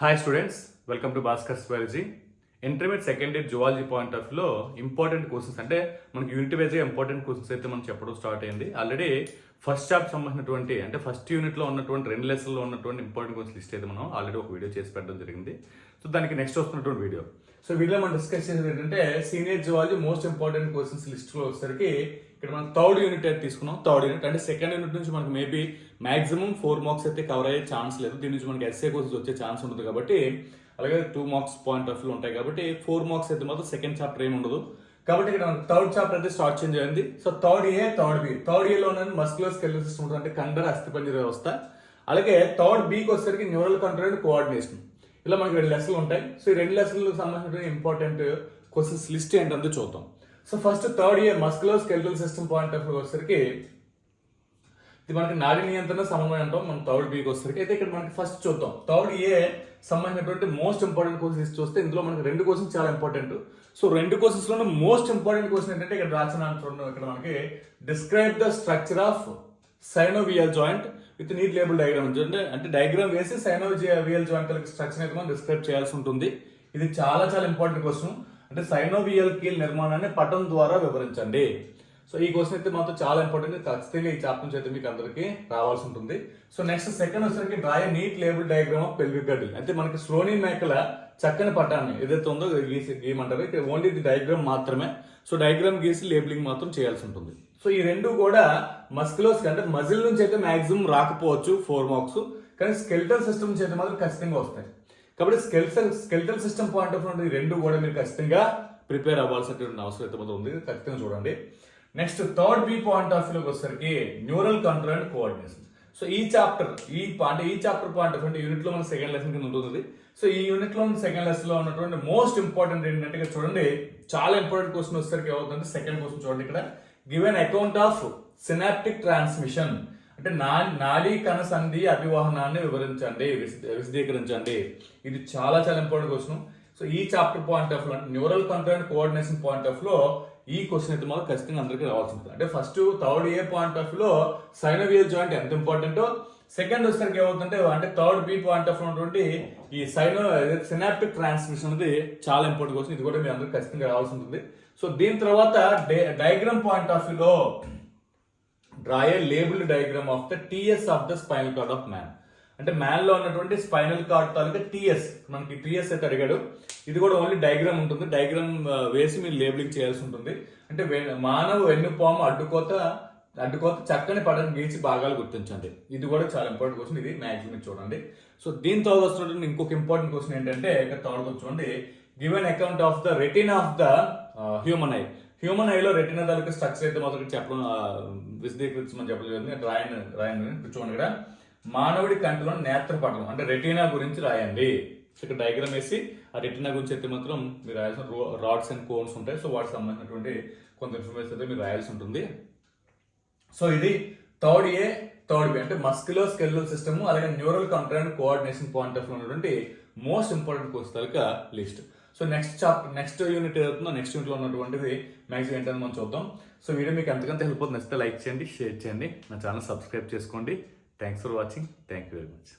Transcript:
Hi students welcome to Bhaskar zoology intermediate second year zoology point ఆఫ్లో important questions అంటే మనకి unit వైజ్గా important questions అయితే మనం చెప్పడం స్టార్ట్ అయింది. ఆల్రెడీ ఫస్ట్ చాప్ సంబంధించినటువంటి అంటే ఫస్ట్ యూనిట్లో ఉన్నటువంటి రెండు లెసన్లో ఉన్నటువంటి ఇంపార్టెంట్ క్వశ్చన్స్ లిస్ట్ అయితే మనం ఆల్రెడీ ఒక వీడియో చేసి పెట్టడం జరిగింది. సో దానికి నెక్స్ట్ వస్తున్నటువంటి వీడియో సో వీడియో మనం డిస్కస్ చేసేది ఏంటంటే senior zoology most important questions లిస్ట్లో వచ్చేసరికి ఇక్కడ మనం థర్డ్ యూనిట్ అయితే తీసుకున్నాం థర్డ్ యూనిట్ అంటే సెకండ్ యూనిట్ నుంచి మనకి మేబీ మాక్సిమం ఫోర్ మార్క్స్ అయితే కవర్ అయ్యే ఛాన్స్ లేదు. దీని నుంచి మనకి ఎస్ఏ కోర్సెస్ వచ్చే ఛాన్స్ ఉంటుంది కాబట్టి అలాగే two marks point of view ఉంటాయి కాబట్టి ఫోర్ మార్క్స్ అయితే మాత్రం సెకండ్ చాప్టర్ ఏమి ఉండదు. కాబట్టి ఇక్కడ మనం థర్డ్ చాప్టర్ అయితే స్టార్ట్ చేంజ్ అయింది. So third A third B third ఏలో ఉన్నది మస్కులర్ స్కెలర్ సిస్టమ్ ఉంటుంది అంటే కండర అస్థిపంజర వ్యవస్థ. అలాగే థర్డ్ బీకి వచ్చేసరికి న్యూరల్ కంట్రోల్ అండ్ కోఆర్డినేషన్ ఇలా మనకి రెండు లెసన్లు ఉంటాయి. సో ఈ రెండు లెసన్లకు సంబంధించిన ఇంపార్టెంట్ క్వశ్చన్స్ లిస్ట్ ఏంటంటే చూద్దాం. So first third year muscular skeletal system point of view వచ్చేసరికి ఇది మనకి నాడీ నియంత్రణ సమన్వయం అంటాం మనం థర్డ్ బీకి వచ్చేసరికి అయితే ఇక్కడ మనకి ఫస్ట్ చూద్దాం. థర్డ్ ఏ సంబంధించినటువంటి మోస్ట్ ఇంపార్టెంట్ క్వశ్చన్స్ చూస్తే ఇందులో మనకి రెండు క్వశ్చన్స్ చాలా ఇంపార్టెంట్ సో రెండు క్వశ్చన్స్లో మోస్ట్ ఇంపార్టెంట్ క్వశ్చన్ ఏంటంటే ఇక్కడ రాసిన చూడండి ఇక్కడ మనకి describe the structure of synovial joint with neat label diagram చూడండి అంటే డయాగ్రామ్ వేసి సైనోవియల్ జాయింట్ స్ట్రక్చర్ అయితే మనం డిస్క్రైబ్ చేయాల్సి ఉంటుంది. ఇది చాలా చాలా ఇంపార్టెంట్ క్వశ్చన్ అంటే సైనోవియల్ కీల్ నిర్మాణాన్ని పటం ద్వారా వివరించండి. సో ఈ క్వశ్చన్ అయితే మాత్రం చాలా ఇంపార్టెంట్ ఖచ్చితంగా ఈ చాప్టర్ నుంచి అయితే మీకు అందరికీ రావాల్సి ఉంటుంది. సో నెక్స్ట్ సెకండ్ వచ్చేసరికి draw neat label diagram of pelvic గడ్డి అంటే మనకి శ్రోణి మేకల చక్కని పటాన్ని ఏదైతే ఉందో గీసి గీయమంటారు. ఇక్కడ ఓన్లీ ఇది డయాగ్రామ్ మాత్రమే. సో డయాగ్రామ్ గీసి లేబులింగ్ మాత్రం చేయాల్సి ఉంటుంది. సో ఈ రెండు కూడా మస్కులోస్ అంటే మజిల్ నుంచి అయితే మాక్సిమం రాకపోవచ్చు ఫోర్ మార్క్స్ కానీ స్కెల్టల్ సిస్టమ్ నుంచి అయితే మాత్రం ఖచ్చితంగా వస్తాయి. కాబట్టి skeletal skeletal system point of view రెండు కూడా మీరు ఖచ్చితంగా ప్రిపేర్ అవ్వాల్సినటువంటి అవసరం అయితే మాత్రం ఉంది. ఖచ్చితంగా చూడండి. Next third B point of వ్యూలోకి వచ్చేసరికి neural control and coordination so ఈ చాప్టర్ ఈ అంటే ఈ చాప్టర్ పాయింట్ ఆఫ్ అంటే యూనిట్లో మన సెకండ్ లెసన్ కింద ఉంటుంది సో ఈ యూనిట్లో సెకండ్ లెసన్లో ఉన్నటువంటి మోస్ట్ ఇంపార్టెంట్ ఏంటంటే చూడండి చాలా ఇంపార్టెంట్ క్వశ్చన్ వచ్చేసరికి ఏమవుతుందంటే సెకండ్ క్వశ్చన్ చూడండి ఇక్కడ. Given account of synaptic transmission అంటే నా నాడీ కణ సంధి అభివాహనాన్ని వివరించండి విశదీకరించండి. ఇది చాలా చాలా ఇంపార్టెంట్ క్వశ్చన్ సో ఈ చాప్టర్ పాయింట్ ఆఫ్లో అంటే neural control and coordination point ఆఫ్లో ఈ క్వశ్చన్ అయితే మాత్రం ఖచ్చితంగా అందరికీ రావాల్సి ఉంటుంది. అంటే ఫస్ట్ థర్డ్ ఏ పాయింట్ ఆఫ్లో సైనోవియల్ జాయింట్ ఎంత ఇంపార్టెంటో సెకండ్ వచ్చేసరికి ఏమవుతుందంటే అంటే థర్డ్ బి పాయింట్ ఆఫ్ ఉన్నటువంటి ఈ సైనో సినాప్టిక్ ట్రాన్స్మిషన్ అనేది చాలా ఇంపార్టెంట్ క్వశ్చన్ ఇది కూడా మీ అందరికి ఖచ్చితంగా రావాల్సి ఉంటుంది. సో దీని తర్వాత డయాగ్రామ్ పాయింట్ ఆఫ్ వ్యూలో draw a labelled diagram of the TS of the spinal cord of man. అంటే మ్యాన్లో ఉన్నటువంటి స్పైనల్ కార్డ్ తాలూకా టీఎస్. మనకి టీఎస్ అయితే అడిగాడు. ఇది కూడా ఓన్లీ డయాగ్రామ్ ఉంటుంది. డయాగ్రామ్ వేసి మీరు లేబులింగ్ చేయాల్సి ఉంటుంది. అంటే మానవ వెన్నుపాము అడ్డుకోత అడ్డుకోత చక్కని పడని గీచి భాగాలు గుర్తించండి. ఇది కూడా చాలా ఇంపార్టెంట్ క్వశ్చన్ ఇది మ్యాక్సిమం చూడండి. సో దీంతో వస్తున్నటువంటి ఇంకొక ఇంపార్టెంట్ క్వశ్చన్ ఏంటంటే ఇక్కడ తర్వాత చూడండి. Given account of the retina of the human eye human ఐలో retina తాలూకా స్ట్రక్చర్ అయితే మొదటి చెప్పడం విశదీకరించమని చెప్పలేదు. రాయన్ రాయన్ చూడండి ఇక్కడ మానవుడి కంటిలో నేత్రపటం అంటే రెటీనా గురించి రాయండి. ఇక్కడ డయాగ్రామ్ వేసి ఆ రెటీనా గురించి అయితే మాత్రం మీరు రాయాల్సిన రాడ్స్ అండ్ కోన్స్ ఉంటాయి. సో వాటికి సంబంధించినటువంటి కొంత ఇన్ఫర్మేషన్ అయితే మీరు రాయాల్సి ఉంటుంది. సో ఇది థర్డ్ ఏ థర్డ్ బి అంటే మస్కులో స్కెల్ సిస్టమ్ అలాగే neural control and coordination point of ఉన్నటువంటి మోస్ట్ ఇంపార్టెంట్ కోర్స్ తాలూకా list so next chapter next unit ఏదవుతుందో next యూనిట్లో ఉన్నటువంటిది మ్యాక్సిమం ఏంటని మనం చూద్దాం. సో వీడియో మీకు ఎంతకంత హెల్ప్ అవుతుంది నచ్చితే లైక్ చేయండి షేర్ చేయండి. నా ఛానల్ సబ్స్క్రైబ్ చేసుకోండి. Thanks for watching thank you very much